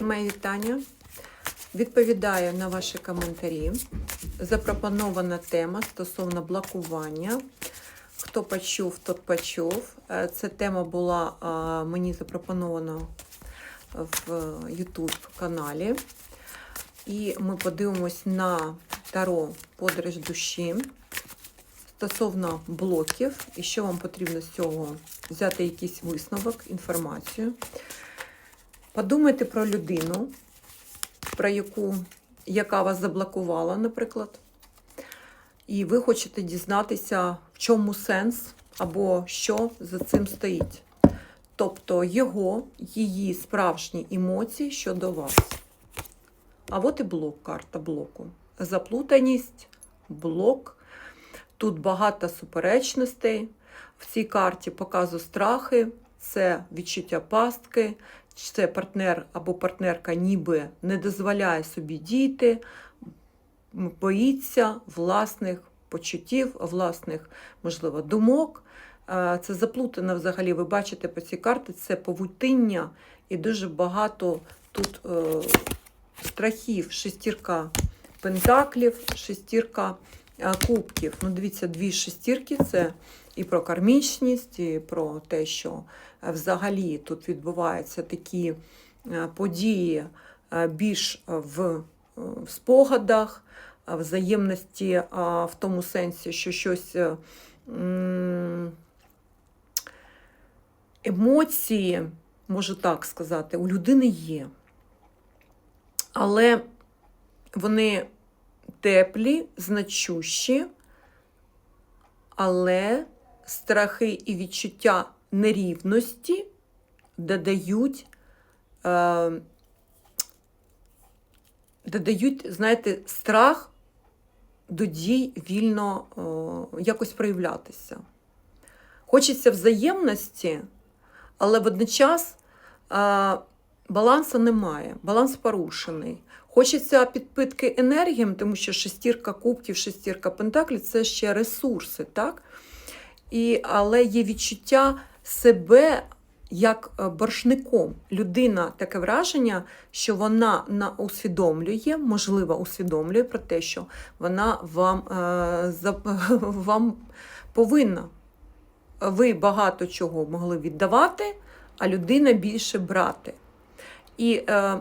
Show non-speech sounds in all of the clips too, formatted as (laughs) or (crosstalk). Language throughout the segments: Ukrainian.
Мої вітання. Відповідаю на ваші коментарі. Запропонована тема стосовно блокування. Хто почув, тот почув. Е, Ця тема була мені запропонована в YouTube каналі. І ми подивимось на Таро подорож душі стосовно блоків і що вам потрібно з цього взяти якийсь висновок, інформацію. Подумайте про людину, про яку, яка вас заблокувала, наприклад. І ви хочете дізнатися, в чому сенс або що за цим стоїть. Тобто його, її справжні емоції щодо вас. А от і блок, карта блоку. Заплутаність, блок. Тут багато суперечностей. В цій карті показу страхи, це відчуття пастки, це партнер або партнерка ніби не дозволяє собі діяти, боїться власних почуттів, власних, можливо, думок. Це заплутано взагалі. Ви бачите по цій карті це павутиння і дуже багато тут е, страхів, шестірка пентаклів, шестірка е, кубків. Ну, дивіться, дві шестірки це і про кармічність, і про те, що взагалі тут відбуваються такі е, події е, більш в, е, спогадах, взаємності в тому сенсі, що щось. Емоції, можу так сказати, у людини є. Але вони теплі, значущі, але страхи і відчуття нерівності додають, е, додають, знаєте, страх до дій вільно е, якось проявлятися. Хочеться взаємності, але водночас е, балансу немає, баланс порушений. Хочеться підпитки енергіям, тому що шестірка кубків, шестірка пентаклів це ще ресурси, так? І, але є відчуття себе як е, боржником. Людина таке враження, що вона на усвідомлює, можливо, усвідомлює про те, що вона вам, е, (laughs) вам повинна. Ви багато чого могли віддавати, а людина більше брати. І е,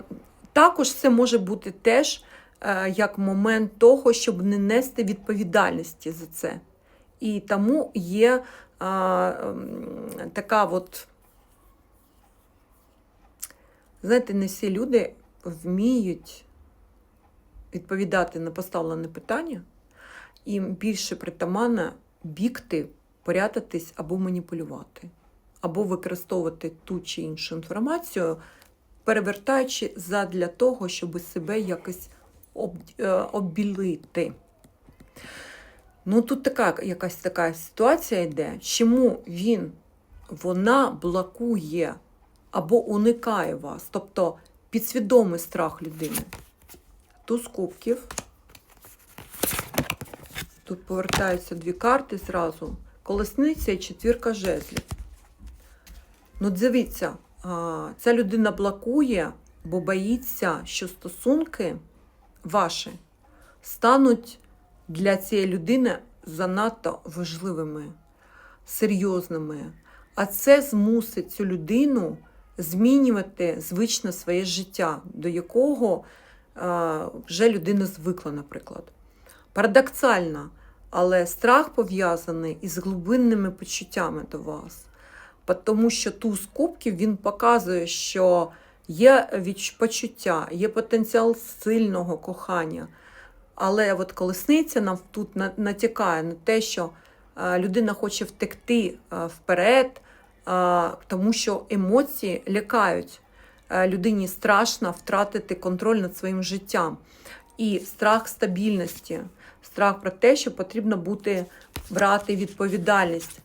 також це може бути теж е, як момент того, щоб не нести відповідальності за це. І тому є е, м, така от, знаєте, не всі люди вміють відповідати на поставлене питання, їм більше притаманно бігти, порятатись або маніпулювати, або використовувати ту чи іншу інформацію, перевертаючи задля того, щоб себе якось об, е, обілити. Ну, тут така якась така ситуація йде, чому він, вона блокує або уникає вас, тобто підсвідомий страх людини. Туз кубків. Тут повертаються дві карти зразу. Колесниця і четвірка жезлів. Ну, дивіться, ця людина блокує, бо боїться, що стосунки ваші стануть для цієї людини занадто важливими, серйозними. А це змусить цю людину змінювати звичне своє життя, до якого вже людина звикла, наприклад. Парадоксально, але страх пов'язаний із глибинними почуттями до вас. Тому що туз кубків він показує, що є відч- почуття, є потенціал сильного кохання. Але от колесниця нам тут натякає на те, що е, людина хоче втекти е, вперед, е, тому що емоції лякають. Людині страшно втратити контроль над своїм життям. І страх стабільності, страх про те, що потрібно бути брати відповідальність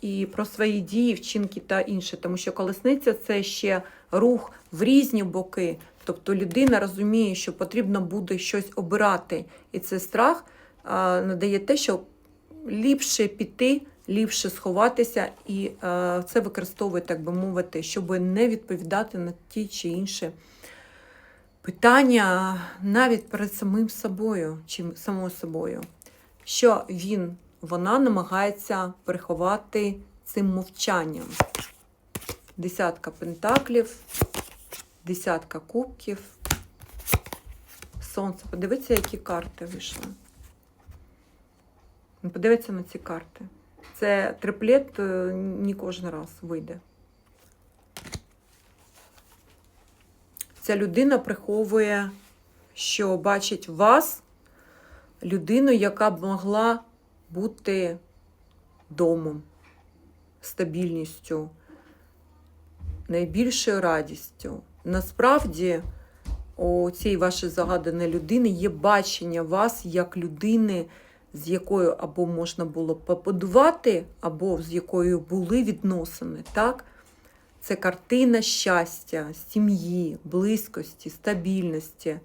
і про свої дії, вчинки та інше. Тому що колесниця це ще рух в різні боки. Тобто людина розуміє, що потрібно буде щось обирати. І цей страх а, надає те, що ліпше піти ліпше сховатися і е, це використовує, так би мовити, щоб не відповідати на ті чи інші питання навіть перед самим собою чи самою собою, що він, вона намагається приховати цим мовчанням. Десятка пентаклів, десятка кубків. Сонце. Подивіться, які карти вийшли. Ну, Подивіться на ці карти. Це триплет е, не кожен раз вийде. Ця людина приховує, що бачить вас, людину, яка б могла бути домом, стабільністю, найбільшою радістю. Насправді, у цієї вашої загаданої людини є бачення вас як людини, з якою або можна було побудувати, або з якою були відносини. так? Це картина щастя, сім'ї, близькості, стабільності.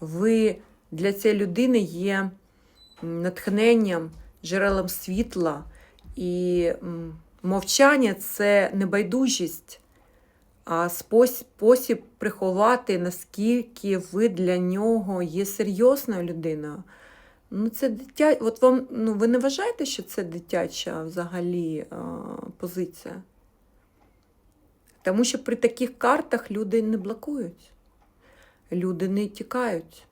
Ви для цієї людини є натхненням, джерелом світла. І мовчання це не байдужість, а спосіб, приховати, наскільки ви для нього є серйозною людиною. Ну, це дитя... От вам, ну, ви не вважаєте, що це дитяча взагалі позиція? Тому що при таких картах люди не блокують, люди не тікають.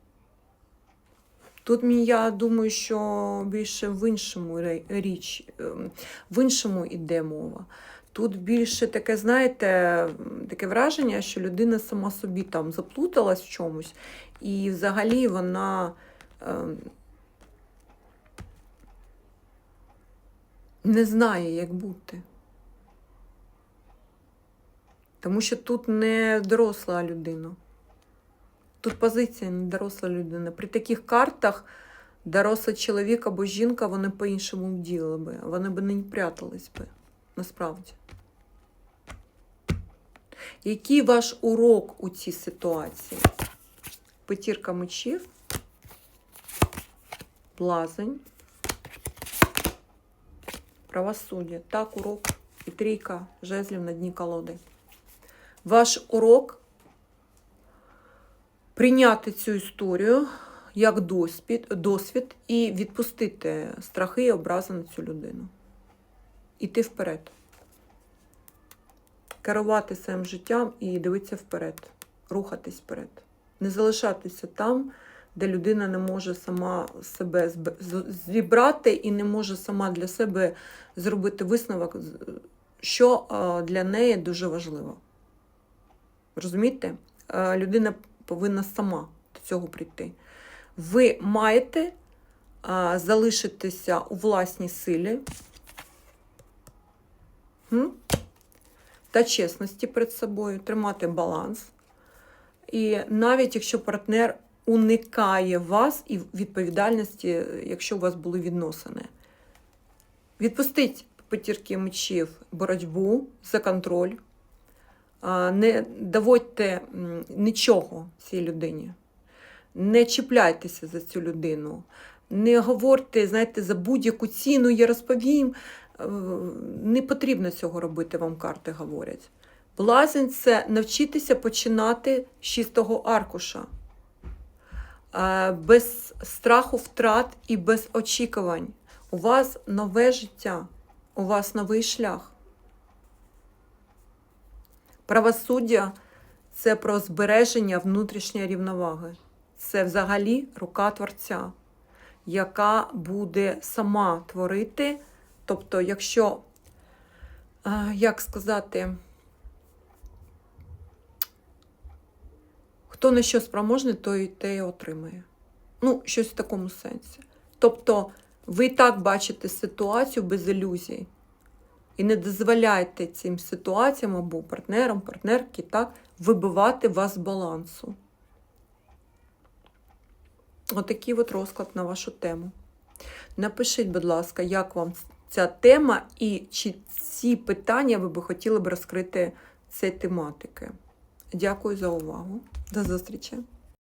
Тут я думаю, що більше в іншому річ, ем, в іншому йде мова. Тут більше таке, знаєте, таке враження, що людина сама собі там заплуталась в чомусь, і взагалі вона ем, не знає, як бути. Тому що тут не доросла людина. Тут позиція не доросла людина. При таких картах дорослий чоловік або жінка вони по-іншому вділи би. Вони б не прятались. Насправді. Який ваш урок у цій ситуації? Петірка мечів, блазень, правосуддя. Так, урок і трійка жезлів на дні колоди. Ваш урок прийняти цю історію як досвід, досвід і відпустити страхи і образи на цю людину. Іти вперед. Керувати своїм життям і дивитися вперед, рухатись вперед. Не залишатися там, де людина не може сама себе зібрати і не може сама для себе зробити висновок, що для неї дуже важливо. Розумієте? Людина повинна сама до цього прийти. Ви маєте залишитися у власній силі? Та чесності перед собою, тримати баланс. І навіть якщо партнер уникає вас і відповідальності, якщо у вас були відносини, відпустіть п'ятірки мечів боротьбу за контроль. Не доводьте нічого цій людині. Не чіпляйтеся за цю людину. Не говорте, знаєте, за будь-яку ціну я розповім. Не потрібно цього робити, вам карти говорять. Блазень це навчитися починати з чистого аркуша. Е, Без страху втрат і без очікувань. У вас нове життя, у вас новий шлях. Правосуддя це про збереження внутрішньої рівноваги. Це взагалі рука Творця, яка буде сама творити. Тобто, якщо, як сказати, хто на що спроможний, той те і отримає. Ну, щось в такому сенсі. Тобто, ви і так бачите ситуацію без ілюзій. І не дозволяйте цим ситуаціям або партнерам, партнерки так, вибивати вас з балансу. Отакий от розклад на вашу тему. Напишіть, будь ласка, як вам ця тема і чи ці питання ви би хотіли б розкрити цієї тематики. Дякую за увагу. До зустрічі!